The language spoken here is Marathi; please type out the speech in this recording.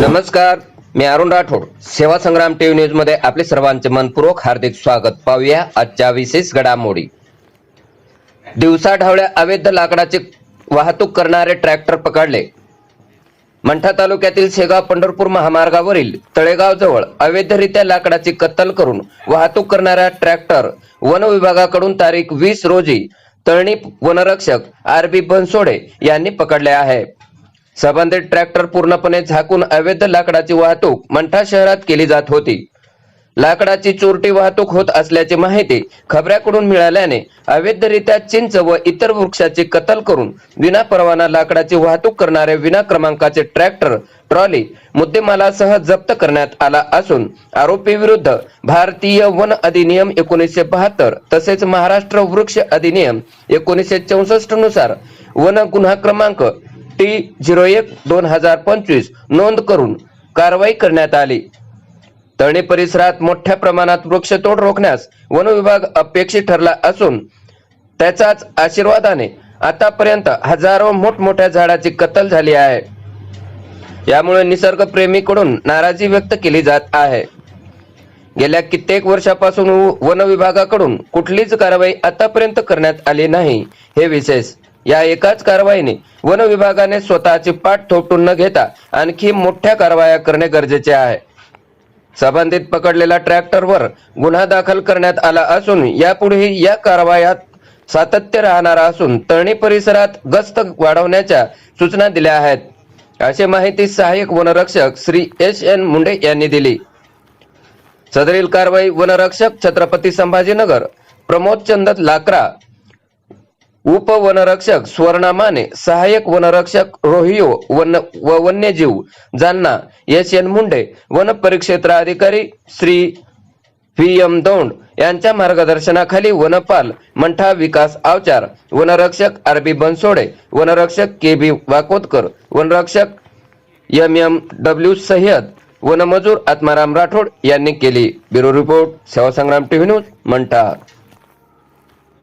नमस्कार मी अरुण राठोड. सेवा संग्राम टीव्ही न्यूजमध्ये आपले सर्वांचे मनपूर्वक हार्दिक स्वागत. पाहूया आजच्या विशेष घडामोडी. दिवसा ढवळ्या अवैध लाकडाची वाहतूक करणारे ट्रॅक्टर पकडले. मंठा तालुक्यातील शेगाव पंढरपूर महामार्गावरील तळेगाव जवळ अवैधरित्या लाकडाची कत्तल करून वाहतूक करणाऱ्या ट्रॅक्टर वन विभागाकडून तारीख वीस रोजी तळणी वनरक्षक आर बी बनसोडे यांनी पकडले आहे. संबंधित ट्रॅक्टर पूर्णपणे झाकून अवैध लाकडाची वाहतूक मंठा शहरात केली जात होती. लाकडाची चोरटी वाहतूक होत असल्याची माहिती खबऱ्याकडून मिळाल्याने अवैधरित्या चिंच व इतर वृक्षाची कत्तल करून विना परवाना लाकडाची वाहतूक करणारे विना क्रमांकाचे ट्रॅक्टर ट्रॉली मुद्देमालासह जप्त करण्यात आला असून आरोपी विरुद्ध भारतीय वन अधिनियम एकोणीसशे बहात्तर तसेच महाराष्ट्र वृक्ष अधिनियम एकोणीसशे चौसष्टनुसार वन गुन्हा क्रमांक टी झिरो एक दोन हजार पंचवीस नोंद करून कारवाई करण्यात आली. तळणी परिसरात मोठ्या प्रमाणात वृक्षतोड रोखण्यास वन विभाग अपेक्षित ठरला असून त्याचाच आशीर्वादाने आतापर्यंत हजारो मोठमोठ्या झाडाची कत्तल झाली आहे. यामुळे निसर्गप्रेमीकडून नाराजी व्यक्त केली जात आहे. गेल्या कित्येक वर्षापासून वन विभागाकडून कुठलीच कारवाई आतापर्यंत करण्यात आली नाही हे विशेष. या एकाच कारवाईने वन विभागाने स्वतःची पाठ थोपटून न घेता आणखी मोठ्या कारवाया करणे गरजेचे आहे. संबंधित पकडलेल्या ट्रॅक्टरवर गुन्हा दाखल करण्यात आला असून यापुढेही या कारवायात सातत्य राहणार असून तळणी परिसरात गस्त वाढवण्याच्या सूचना दिल्या आहेत. अशी माहिती सहाय्यक वनरक्षक श्री एस एन मुंडे यांनी दिली. सदरील कारवाई वनरक्षक छत्रपती संभाजीनगर प्रमोद चंदत लाकरा उपवनरक्षक स्वर्णा माने सहाय्यक वनरक्षक रोहियो वन व वन्यजीव जालना एस. एन. मुंडे वन परिक्षेत्र अधिकारी श्री व्ही. एम. दौंड यांच्या मार्गदर्शनाखाली वनपाल मंठा विकास आवचार वनरक्षक आर. बी. बनसोडे वनरक्षक के. बी. वाकोदकर वनरक्षक एम. एम. डब्ल्यू. सह्यद वनमजूर आत्माराम राठोड यांनी केली. Bureau report Sevasangram TV news Mantha.